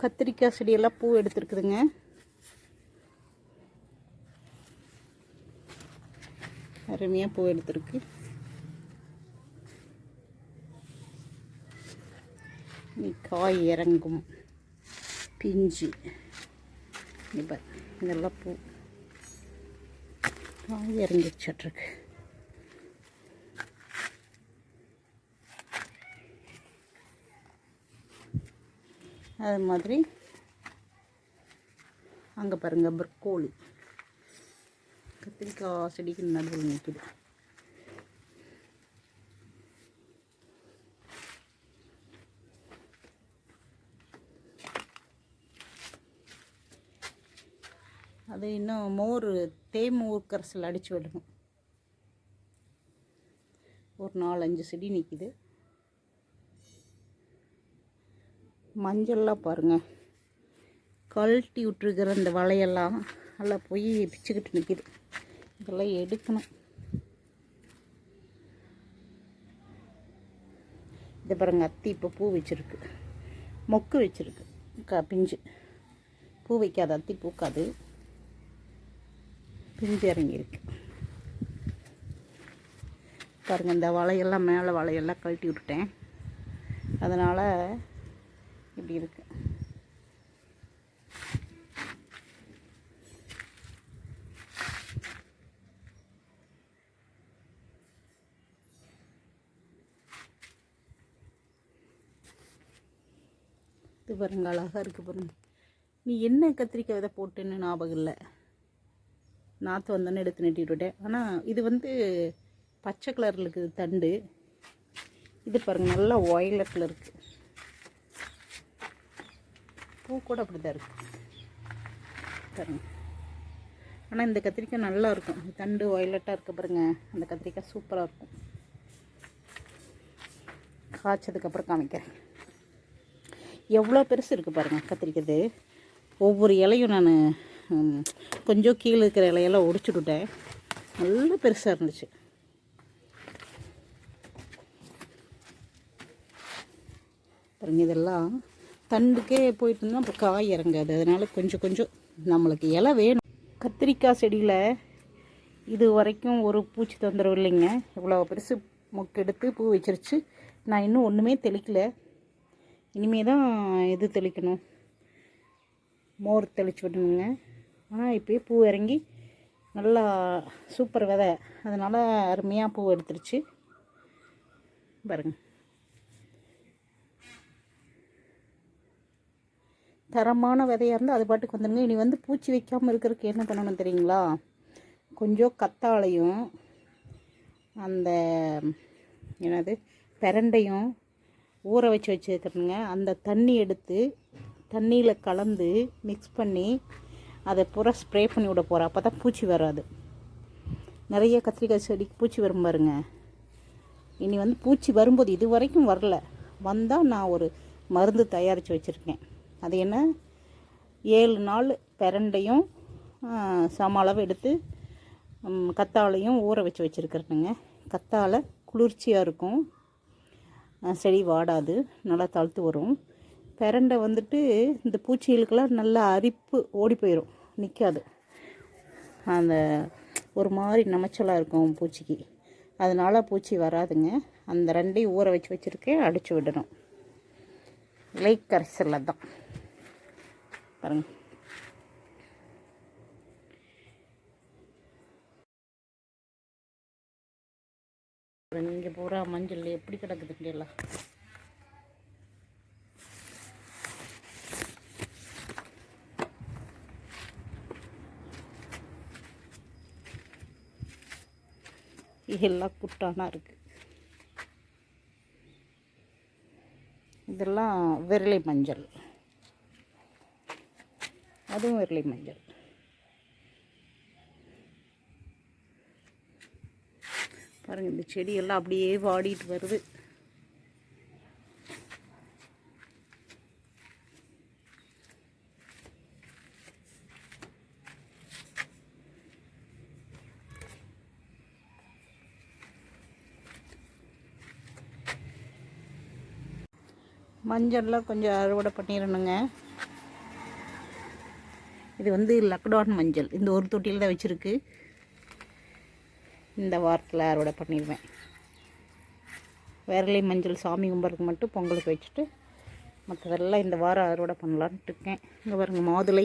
கத்திரிக்காய் செடியெல்லாம் பூ எடுத்துருக்குதுங்க. அருமையாக பூ எடுத்துருக்கு. காய் இறங்கும். பிஞ்சு. இப்போ இதெல்லாம் பூ. காய் இறங்கிச்சட்ருக்கு அது மாதிரி. அங்கே பாருங்கள் ப்ரக்கோலி. கத்திரிக்காய் செடிக்கு நடுவில் நிற்குது அது இன்னும் மோர் தேன் ஊக்கரசில் அடித்து விடணும். ஒரு நாலஞ்சு செடி நிற்கிது மஞ்சள்லாம் பாருங்கள் கழட்டி விட்டுருக்கிற அந்த வலையெல்லாம் எல்லாம் போய் பிச்சுக்கிட்டு நிற்கிது இதெல்லாம் எடுக்கணும். இது பாருங்கள் அத்தி இப்போ பூ வச்சிருக்கு. மொக்கு வச்சிருக்கு. க பிஞ்சு. பூ வைக்காத அத்தி பூக்காது. பிஞ்சு இறங்கியிருக்கு. பாருங்கள் இந்த வலையெல்லாம் மேலே வலையெல்லாம் கழட்டி விட்டுட்டேன். அதனால் இப்படி இருக்கு. இது பாருங்க அழகாக இருக்குது பாருங்க. நீ என்ன கத்திரிக்காய் விதை போட்டுன்னு ஞாபகம் இல்லை. நாற்று வந்தோன்னே எடுத்து நட்டிட்டு விட்டேன். ஆனால் இது வந்து பச்சை கலரில் இருக்குது தண்டு. இது பாருங்க நல்லா ஒயலட்டில் இருக்குது பூ கூட அப்படி தான் இருக்குது பாருங்க. ஆனால் இந்த கத்திரிக்காய் நல்லா இருக்கும். தண்டு ஒயலட்டாக இருக்க பாருங்க. அந்த கத்திரிக்காய் சூப்பராக இருக்கும். காய்ச்சதுக்கப்புறம் காமிக்கிறேன். எவ்வளோ பெருசு இருக்குது பாருங்கள் கத்திரிக்கிறது ஒவ்வொரு இலையும் நான் கொஞ்சம் கீழே இருக்கிற இலையெல்லாம் ஒடிச்சுட்டுட்டேன் நல்ல பெருசாக இருந்துச்சு. பாருங்க இதெல்லாம் தண்டுக்கே போயிட்டு இருந்தால் அப்போ காய் இறங்காது. அதனால் கொஞ்சம் கொஞ்சம் நம்மளுக்கு இலை வேணும். கத்திரிக்காய் செடியில் இது வரைக்கும் ஒரு பூச்சி தொந்தரவு இல்லைங்க. இவ்வளோ பெருசு மொக்கெடுத்து பூ வச்சிருச்சு. நான் இன்னும் ஒன்றுமே தெளிக்கல. இனிமே தான் இது தெளிக்கணும்? மோர் தெளிச்சு விடணுங்க. ஆனால் இப்போயே பூ இறங்கி நல்லா சூப்பர் விதை. அதனால் அருமையாக பூ எடுத்துருச்சு. பாருங்கள் தரமான விதையாக இருந்தால் அது பாட்டுக்கு வந்துடுங்க இனி வந்து பூச்சி வைக்காமல் இருக்கிறதுக்கு என்ன பண்ணணும் தெரியுங்களா? கொஞ்சம் கத்தாழையும் அந்த என்னது பிரண்டையும் ஊற வச்சு வச்சுருக்கணுங்க. அந்த தண்ணி எடுத்து தண்ணியில் கலந்து மிக்ஸ் பண்ணி அதை பூரா ஸ்ப்ரே பண்ணி விட போகிறேன் அப்போ தான் பூச்சி வராது. நிறைய கத்திரிக்காய் செடிக்கு பூச்சி வரும் பாருங்க. இனி வந்து பூச்சி வரும்போது இது வரைக்கும் வரல. வந்தால் நான் ஒரு மருந்து தயாரித்து வச்சுருக்கேன். அது என்ன? ஏழு நாள் பிரண்டையும் சம அளவு எடுத்து கத்தாழையும் ஊற வச்சு வச்சுருக்கிறேனுங்க. கத்தாழை குளிர்ச்சியாக இருக்கும். செடி வாடாது. நல்லா தழுத்து வரும். பிரண்டை வந்துட்டு இந்த பூச்சிகளுக்கெல்லாம் நல்லா அரிப்பு ஓடி போயிடும் நிற்காது அந்த ஒரு மாதிரி நமைச்சலாக இருக்கும் பூச்சிக்கு. அதனால் பூச்சி வராதுங்க. அந்த ரெண்டையும் ஊற வச்சு வச்சுருக்கேன். அடித்து விடணும். இலை கரைசலில் தான். பாருங்க. இங்கே பூரா மஞ்சள் எப்படி கிடக்குதுங்க எல்லாம்? எல்லாம் குட்டானா இருக்கு. இதெல்லாம் விரலை மஞ்சள். அதுவும் விரலை மஞ்சள். பாருங்கள் இந்த செடியெல்லாம் அப்படியே வாடிட்டு வருது. மஞ்சள்லாம் கொஞ்சம் அறுவடை பண்ணிடணுங்க. இது வந்து லக்டான் மஞ்சள். இந்த ஒரு தொட்டியில் தான் வச்சுருக்கு. இந்த வாரத்தில் அறுவடை பண்ணிடுவேன். விரலி மஞ்சள் சாமி கும்பிட்றதுக்கு மட்டும் பொங்கலுக்கு வச்சுட்டு மற்றதெல்லாம் இந்த வாரம் அறுவடை பண்ணலான்ட்டு இருக்கேன். இங்கே பாருங்கள் மாதுளை.